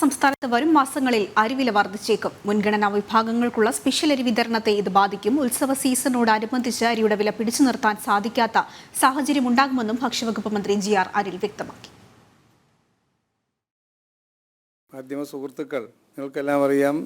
സംസ്ഥാനത്ത് വരും മാസങ്ങളിൽ അരിവില വർദ്ധിച്ചേക്കും. മുൻഗണനാ വിഭാഗങ്ങൾക്കുള്ള സ്പെഷ്യൽ അരി വിതരണത്തെ ഇത് ബാധിക്കും. ഉത്സവ സീസണോടനുബന്ധിച്ച് അരിയുടെ വില പിടിച്ചു നിർത്താൻ സാധിക്കാത്ത സാഹചര്യം ഉണ്ടാകുമെന്നും ഭക്ഷ്യവകുപ്പ് മന്ത്രി ജി ആർ അനിൽ വ്യക്തമാക്കി. മാധ്യമ സുഹൃത്തുക്കൾ നിങ്ങൾക്കെല്ലാം അറിയാം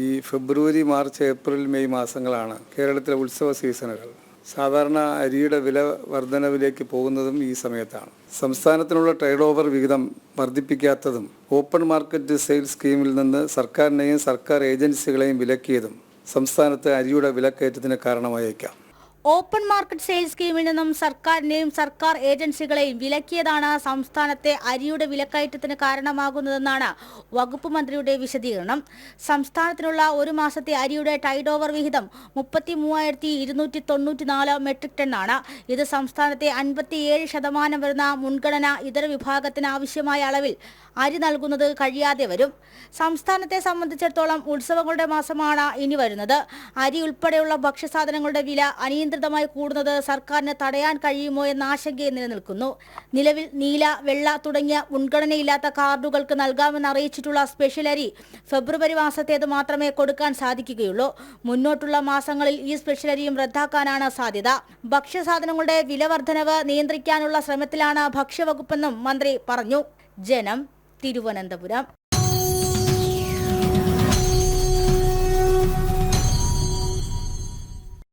ഈ ഫെബ്രുവരി മാർച്ച് ഏപ്രിൽ മെയ് മാസങ്ങളാണ് കേരളത്തിലെ ഉത്സവ സീസണുകൾ. സാധാരണ അരിയുടെ വില വർധനവിലേക്ക് പോകുന്നതും ഈ സമയത്താണ്. സംസ്ഥാനത്തിനുള്ള ട്രേഡ് ഓവർ വിഹിതം വർദ്ധിപ്പിക്കാത്തതും ഓപ്പൺ മാർക്കറ്റ് സെയിൽസ് സ്കീമിൽ നിന്ന് സർക്കാരിനെയും സർക്കാർ ഏജൻസികളെയും വിലക്കിയതും സംസ്ഥാനത്ത് അരിയുടെ വിലക്കയറ്റത്തിന് കാരണമായേക്കാം. ഓപ്പൺ മാർക്കറ്റ് സെയിൽസ് സ്കീമിൽ നിന്നും സർക്കാരിനെയും സർക്കാർ ഏജൻസികളെയും വിലക്കിയതാണ് സംസ്ഥാനത്തെ അരിയുടെ വിലക്കയറ്റത്തിന് കാരണമാകുന്നതെന്നാണ് വകുപ്പ് മന്ത്രിയുടെ വിശദീകരണം. സംസ്ഥാനത്തിനുള്ള ഒരു മാസത്തെ അരിയുടെ ടൈഡ് ഓവർ വിഹിതം മുപ്പത്തി മൂവായിരത്തി ഇരുന്നൂറ്റി തൊണ്ണൂറ്റി നാല് മെട്രിക് ടണ്ണാണ്. ഇത് സംസ്ഥാനത്തെ അൻപത്തിയേഴ് ശതമാനം വരുന്ന മുൻഗണന ഇതര വിഭാഗത്തിന് ആവശ്യമായ അളവിൽ അരി നൽകുന്നത് കഴിയാതെ വരും. സംസ്ഥാനത്തെ സംബന്ധിച്ചിടത്തോളം ഉത്സവങ്ങളുടെ മാസമാണ് ഇനി വരുന്നത്. അരി ഉൾപ്പെടെയുള്ള ഭക്ഷ്യസാധനങ്ങളുടെ വില അനിയന്ത്രിതമായി കൂടുന്നത് സർക്കാരിന് തടയാൻ കഴിയുമോ എന്ന ആശങ്കയെ നിലനിൽക്കുന്നു. നിലവിൽ നീല വെള്ള തുടങ്ങിയ മുൻഗണനയില്ലാത്ത കാർഡുകൾക്ക് നൽകാമെന്ന് അറിയിച്ചിട്ടുള്ള സ്പെഷ്യൽ അരി ഫെബ്രുവരി മാസത്തേത് മാത്രമേ കൊടുക്കാൻ സാധിക്കുകയുള്ളൂ. മുന്നോട്ടുള്ള മാസങ്ങളിൽ ഈ സ്പെഷ്യൽ അരിയും റദ്ദാക്കാനാണ് സാധ്യത. ഭക്ഷ്യസാധനങ്ങളുടെ വർധനവ് നിയന്ത്രിക്കാനുള്ള ശ്രമത്തിലാണ് ഭക്ഷ്യവകുപ്പെന്നും മന്ത്രി പറഞ്ഞു. ജനം തിരുവനന്തപുരം.